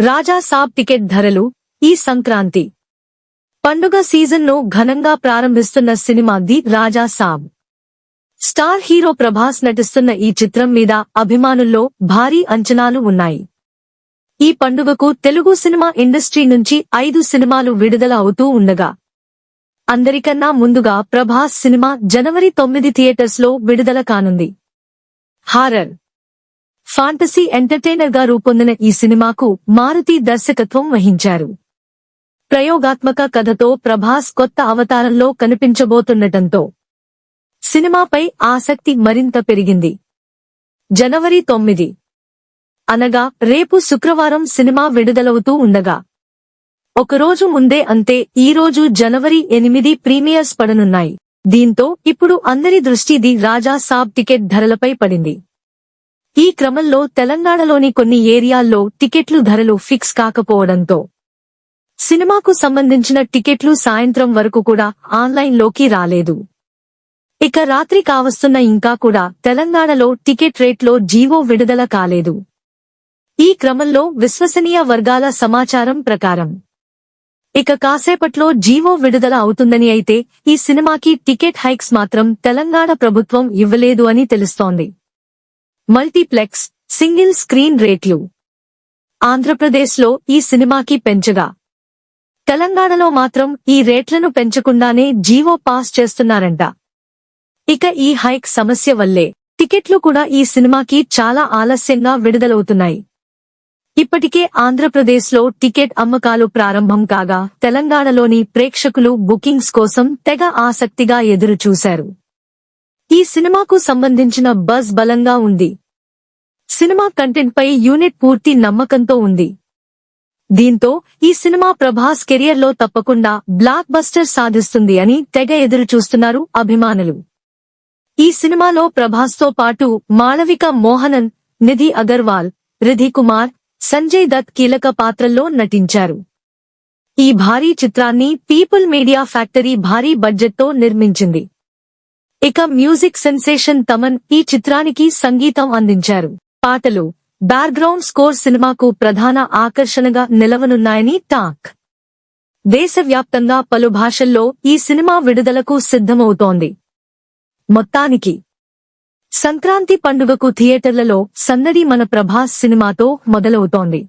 రాజా సాబ్ ticket ధరలు ఈ సంక్రాంతి. పండుగ సీజన్ను ఘనంగా ప్రారంభిస్తున్న cinema the Raja Saab. Star hero Prabhas నటిస్తున్న ఈ చిత్రం మీద అభిమానుల్లో భారీ అంచనాలు ఉన్నాయి. ఈ పండుగకు తెలుగు సినిమా ఇండస్ట్రీ నుంచి ఐదు సినిమాలు విడుదల అవుతూ ఉండగా అందరికన్నా ముందుగా ప్రభాస్ సినిమా జనవరి తొమ్మిది థియేటర్స్లో విడుదల కానుంది. హారర్ ఫాంటసీ ఎంటర్టైనర్గా రూపొందిన ఈ సినిమాకు మారుతి దర్శకత్వం వహించారు. ప్రయోగాత్మక కథతో ప్రభాస్ కొత్త అవతారంలో కనిపించబోతుండటంతో సినిమాపై ఆసక్తి మరింత పెరిగింది. జనవరి తొమ్మిది. అనగా రేపు శుక్రవారం సినిమా విడుదలవుతూ ఉండగా. ఒకరోజు ముందే అంతే ఈ రోజు జనవరి ఎనిమిది ప్రీమియర్స్ పడనున్నాయి. దీంతో ఇప్పుడు అందరి దృష్టి ది రాజా సాబ్ టికెట్ ధరలపై పడింది. ఈ క్రమంలో తెలంగాణలోని కొన్ని ఏరియాల్లో టికెట్లు ధరలు ఫిక్స్ కాకపోవడంతో సినిమాకు సంబంధించిన టికెట్లు సాయంత్రం వరకు కూడా ఆన్లైన్లోకి రాలేదు. ఇక రాత్రి కావస్తున్న ఇంకా కూడా తెలంగాణలో టికెట్ రేట్లో జీవో విడుదల కాలేదు. ఈ క్రమంలో విశ్వసనీయ వర్గాల సమాచారం ప్రకారం ఇక కాసేపట్లో జీవో విడుదల అవుతుందని అయితే ఈ సినిమాకి టికెట్ హైక్స్ మాత్రం తెలంగాణ ప్రభుత్వం ఇవ్వలేదు అని తెలుస్తోంది. మల్టీప్లెక్స్ సింగిల్ స్క్రీన్ రేట్లు. ఆంధ్రప్రదేశ్లో ఈ సినిమాకి పెంచగా. తెలంగాణలో మాత్రం ఈ రేట్లను పెంచకుండానే జీవో పాస్ చేస్తున్నారంట. ఇక ఈ హైక్ సమస్య వల్లే టికెట్లు కూడా ఈ సినిమాకి చాలా ఆలస్యంగా విడుదలవుతున్నాయి. ఇప్పటికే ఆంధ్రప్రదేశ్లో టికెట్ అమ్మకాలు ప్రారంభం కాగా తెలంగాణలోని ప్రేక్షకులు బుకింగ్స్ కోసం తెగ ఆసక్తిగా ఎదురుచూశారు. ఈ సినిమాకు సంబంధించిన బజ్ బలంగా ఉంది. సినిమా కంటెంట్ పై యూనిట్ పూర్తి నమ్మకంతో ఉంది. దీంతో ఈ సినిమా ప్రభాస్ కెరియర్లో తప్పకుండా బ్లాక్ బస్టర్ సాధిస్తుంది అని తెగ ఎదురు చూస్తున్నారు అభిమానులు. ఈ సినిమాలో ప్రభాస్తో పాటు మాళవిక మోహనన్ నిధి అగర్వాల్ రిధి కుమార్ సంజయ్ దత్ కీలక పాత్రల్లో నటించారు. ఈ భారీ చిత్రాన్ని పీపుల్ మీడియా ఫ్యాక్టరీ భారీ బడ్జెట్తో నిర్మించింది. ఇక మ్యూజిక్ సెన్సేషన్ తమన్ ఈ చిత్రానికి సంగీతం అందించారు. పాటలు బ్యాక్గ్రౌండ్ స్కోర్ సినిమాకు ప్రధాన ఆకర్షణగా నిలవనున్నాయని టాక్. దేశవ్యాప్తంగా పలు భాషల్లో ఈ సినిమా విడుదలకు సిద్ధమవుతోంది. మొత్తానికి సంక్రాంతి పండుగకు థియేటర్లలో సందడి మన ప్రభాస్ సినిమాతో మొదలవుతోంది.